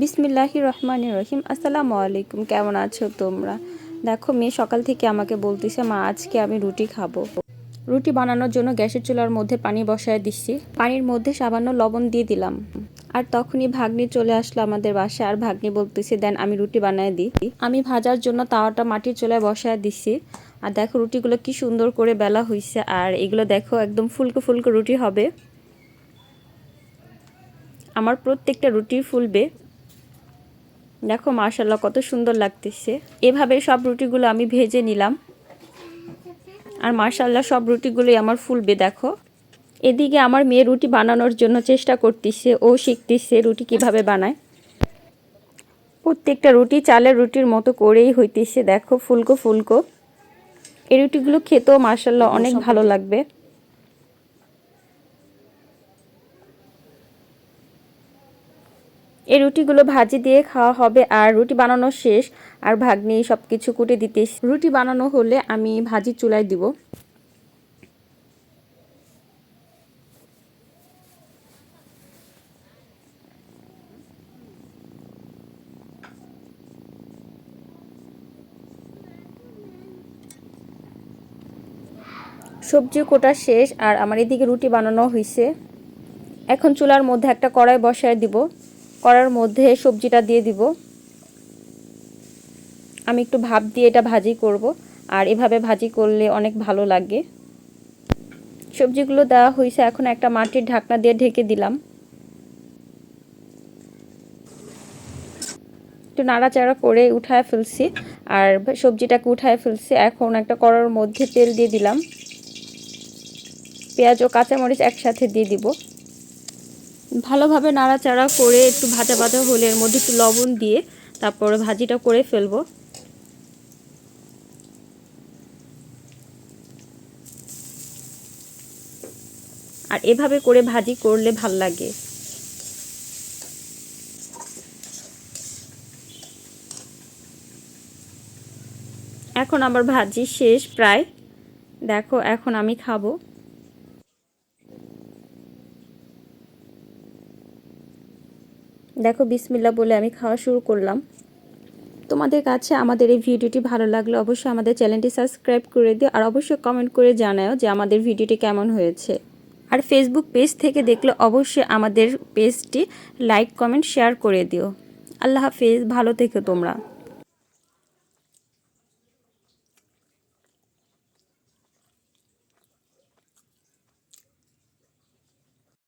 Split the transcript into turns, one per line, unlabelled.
বিসমিল্লাহি রহমান রহিম। আসসালামু আলাইকুম, কেমন আছো তোমরা? দেখো, মেয়ে সকাল থেকে আমাকে বলতেছে, মা, আজকে আমি রুটি খাব। রুটি বানানোর জন্য গ্যাসের চুলার মধ্যে পানি বসায় দিচ্ছি পানির মধ্যে সামান্য লবণ দিয়ে দিলাম। আর তখনই ভাগ্নি চলে আসলো আমাদের বাসায়। আর ভাগ্নি বলতেছে, দেন, আমি রুটি বানায় দিই। আমি ভাজার জন্য তাওয়াটা মাটির চুলায় বসায় দিচ্ছি আর দেখো, রুটিগুলো কি সুন্দর করে বেলা হয়েছে আর এগুলো দেখো, একদম ফুলকো ফুলকো রুটি হবে। আমার প্রত্যেকটা রুটি ফুলবে। দেখো মার্শাল্লাহ কত সুন্দর লাগতেছে। এভাবে সব রুটিগুলো আমি ভেজে নিলাম। আর মার্শাল্লাহ সব রুটিগুলোই আমার ফুলবে, দেখো। এদিকে আমার মেয়ে রুটি বানানোর জন্য চেষ্টা করতেছে, ও শিখতেছে রুটি কীভাবে বানায়। প্রত্যেকটা রুটি চালের রুটির মতো করেই হইতেছে, দেখো, ফুলকো ফুলকো। এই রুটিগুলো খেতেও মার্শাল্লাহ অনেক ভালো লাগবে। এই রুটিগুলো ভাজি দিয়ে খাওয়া হবে আর রুটি বানানো শেষ আর ভাগ্নি সব কিছু কুটে দিতে রুটি বানানো হলে আমি ভাজি চুলায় দিব। সবজি কোটা শেষ আর আমার এদিকে রুটি বানানো হয়েছে এখন চুলার মধ্যে একটা কড়াই বসায় দিব। কড়ার মধ্যে সবজিটা দিয়ে দিব। আমি একটু ভাপ দিয়ে এটা ভাজি করব, আর এভাবে ভাজি করলে অনেক ভালো লাগে। সবজিগুলো দেওয়া হয়েছে এখন একটা মাটির ঢাকনা দিয়ে ঢেকে দিলাম। একটু নাড়াচাড়া করে উঠায় ফেলছি, আর সবজিটাকে উঠায় ফেলছি। এখন একটা কড়ার মধ্যে তেল দিয়ে দিলাম। পেঁয়াজ ও কাঁচামরিচ একসাথে দিয়ে দিব। ভালোভাবে নাড়াচাড়া করে একটু ভাজা ভাজা হলে এর মধ্যে একটু লবণ দিয়ে তারপরে ভাজিটা করে ফেলব। আর এভাবে করে ভাজি করলে ভালো লাগে। এখন আমার ভাজি শেষ প্রায়। দেখো, এখন আমি খাব। দেখো বিসমিল্লা বলে আমি খাওয়া শুরু করলাম। তোমাদের কাছে আমাদের এই ভিডিওটি ভালো লাগলে অবশ্যই আমাদের চ্যানেলটি সাবস্ক্রাইব করে দিও আর অবশ্যই কমেন্ট করে জানাও যে আমাদের ভিডিওটি কেমন হয়েছে। আর ফেসবুক পেজ থেকে দেখলে অবশ্যই আমাদের পেজটি লাইক কমেন্ট শেয়ার করে দিও। আল্লাহ হাফেজ, ভালো থেকো তোমরা।